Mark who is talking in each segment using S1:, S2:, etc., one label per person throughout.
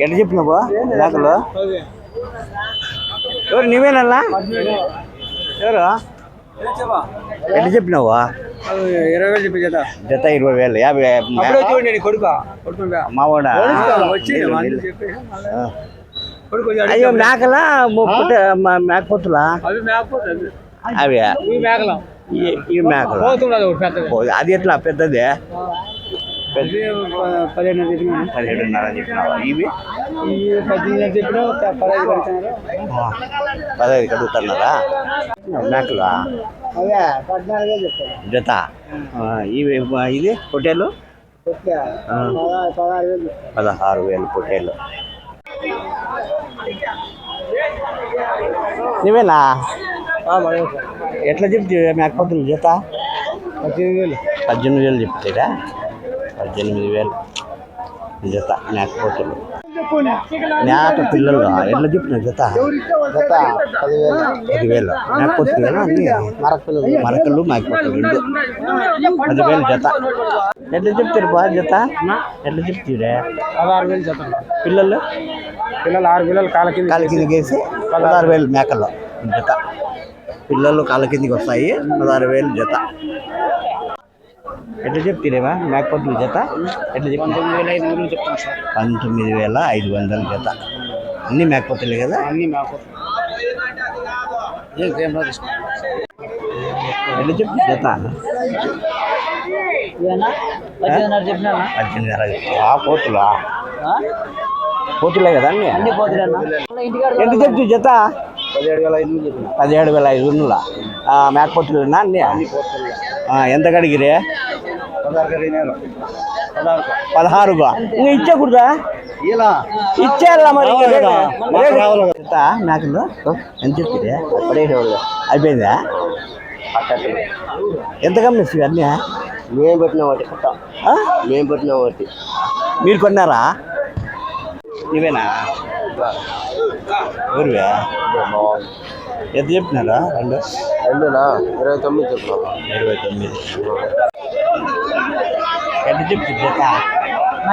S1: ఎట్లా చెప్పినావు మేకలు ఎవరు నువ్వేనల్లా ఎవరు? ఎట్లా చెప్పినావు
S2: ఇరవై వేలు చెప్పి జత
S1: జత ఇరవై వేలు యాభై
S2: కొడుకు
S1: మావాడా అయ్యో మేకలా? మేకపోతులా
S2: అవి మేకపోతే అవి. మేకలు.
S1: ఈ- ఓ, అది ఎట్లా? పెద్దది? పెద్ద
S2: ఇది ప- పదిహేను చెప్పిన
S1: పదిహేడున్నర చెప్పినావా? ఇవి?
S2: పద్దెనిమిది చెప్పిన పదహైదు కడుతున్నారు
S1: ఆ, పదహైదు కడుగుతున్నారా? మేకలు?
S2: అవే పద్నాలుగే చెప్తాను
S1: జత? ఇవి ఇది పొట్టేలు?
S2: పదహారు వేలు.
S1: పొట్టేలు. నువ్వేనా ఎట్లా చెప్తే మేకపోతులు జత
S2: పద్దెనిమిది వేలు.
S1: పద్దెనిమిది వేలు చెప్తారా పద్దెనిమిది వేలు. జత మేకపోతులు మేక పిల్లలు ఎట్లా చెప్పిన జత
S2: జత పదివేలు.
S1: పదివేలు. మేకపోతులు కదా అన్ని?
S2: మరకలు.
S1: మరకలు మేకపోతులు రెండు. పదివేలు జత ఎట్లా చెప్తారు బా జత ఎట్లా చెప్తారే
S2: పదహారు వేలు జత
S1: పిల్లలు?
S2: పిల్లలు ఆరు పిల్లలు కాల కింద
S1: వేసి పదహారు వేలు మేకలు జత పిల్లలు కాళ్ళ కిందకి వస్తాయి. పదహారు వేలు జత. ఎట్లా చెప్తారేమా? మేకపోతుల జత? ఎట్లా చెప్తారు?
S2: పంతొమ్మిది వేల ఐదు వందలు చెప్తాను సార్
S1: పంతొమ్మిది వేల ఐదు వందల జత. అన్ని మేకపోతులే కదా?
S2: అన్ని మాకు ఏం కెమెరా తీసుకుంటాం
S1: ఎట్లా చెప్తారు జత. పద్దెనిమిదిన్నర ఆ పోతులా? పోతులే కదా అన్ని?
S2: పోతున్నా
S1: ఎంత చెప్తు జత?
S2: పదిహేడు వేల ఐదు వందలు.
S1: మేకపోతులు అన్ని? ఆ, ఎంత కడిగిరే? పదహారుగా? ఇంకా ఇచ్చకూడదా? ఇచ్చేయాలా మరి? మేకలు. ఎంత చెప్తే అయిపోయిందా? ఎంత కమ్మేసి అన్నీ?
S2: మేము పెట్టిన
S1: ఆ?
S2: మేము పెట్టిన ఒకటి.
S1: మీరు కొన్నారా? నువ్వేనా ఎవరువే ఎంత చెప్పినారా? రెండు?
S2: రెండునా? ఇరవై తొమ్మిది చెప్పిన
S1: ఇరవై తొమ్మిది. ఎంత చెప్తుంది జత?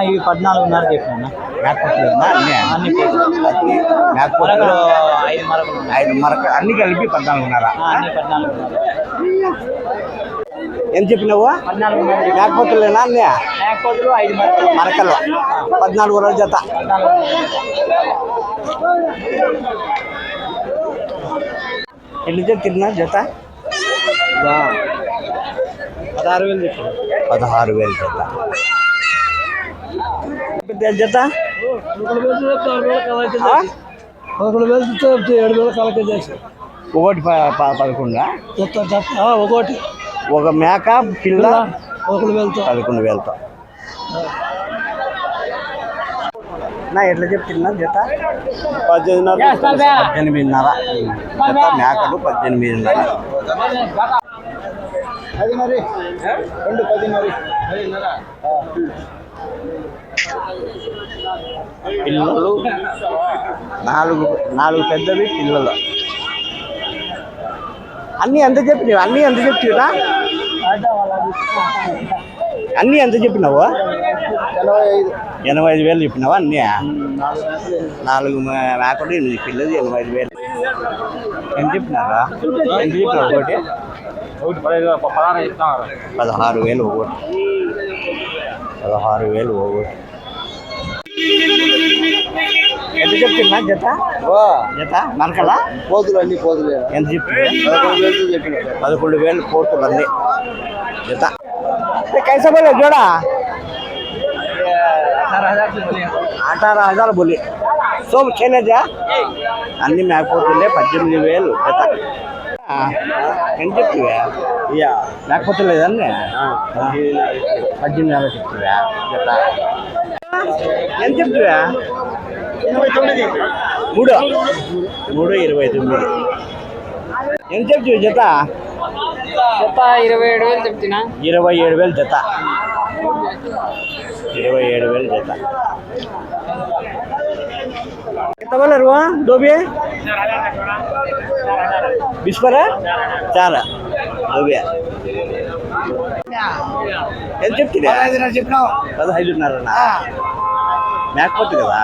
S2: ఇవి పద్నాలుగున్నర చెప్పినా
S1: మేకపోతులు అన్నీ?
S2: అన్ని పోతులు.
S1: అన్ని? మేకపోతులు?
S2: ఐదు మరకలు
S1: ఐదు మరక అన్ని కలిపి పద్నాలుగున్నర.
S2: అన్ని పద్నాలుగున్నర.
S1: ఎంత చెప్పినావు? మేకపోతులేనా? అన్నీ?
S2: మేకపోతులు ఐదు మరకలు
S1: మరకలు పద్నాలుగు రోజుల జత. ఎన్ని చెప్తున్నా జత?
S2: పదహారు వేలు చెప్పిన
S1: పదహారు వేలు జత. జత?
S2: పదకొండు వేలు చెప్తే ఏడు వేలు కలెక్ట్ చేసి
S1: ఒకటి పదకొండా?
S2: చెత్త చెత్త ఒకటి.
S1: ఒక మేక పిల్ల?
S2: పదకొండు వేలతో.
S1: పదకొండు వేలతో. నా ఎట్లా చెప్తున్నా జత?
S2: పద్దెనిమిదిన్నర.
S1: పద్దెనిమిదిన్నర జత మేకలు పద్దెనిమిదిన్నర.
S2: అది మరి. రెండు పది మరి.
S1: పిల్లలు. నాలుగు నాలుగు పెద్దవి పిల్లలు. అన్నీ ఎంత చెప్పినావు? అన్నీ ఎంత చెప్తున్నా అన్నీ ఎంత చెప్పినావు?
S2: ఎనభై ఐదు
S1: వేలు చెప్పినావా అన్నీ? నాలుగు మేకలు ఎనిమిది పిల్లలు ఎనభై ఐదు వేలు. ఎంత చెప్పినారా? ఎంత చెప్పినారు ఒకటి?
S2: పదహారు
S1: వేలు ఒకటి. పదహారు వేలు ఒకటి. ఎంత చెప్తున్నా జత? జత? నరకలా
S2: పోతులు అన్ని పోతులు.
S1: ఎంత చెప్పి
S2: పదకొండు వేలు
S1: పోతులు అన్ని జత. కైసబోలో చూడా అठारह हजार बोले సో చేయలేదా అన్ని మేకపోతుండే పద్దెనిమిది వేలు జత ఎంత చెప్తివా ఇయా మేకపోతే లేదండి పద్దెనిమిది వేల చెప్తివా జత ఎంత చెప్తివా
S2: ఇరవై తొమ్మిది
S1: మూడు. మూడు ఇరవై తొమ్మిది. ఎంత చెప్తివి జత
S2: జత ఇరవై ఏడు వేలు చెప్తున్నా.
S1: ఇరవై ఏడు వేలు జత ఇరవై ఏడు వేలు జత ఎంతమన్నారు డోబి? బిస్పరా చాలా. డోబియా ఎంత చెప్తున్నా పదహైదున్నర మేకపోతే కదా?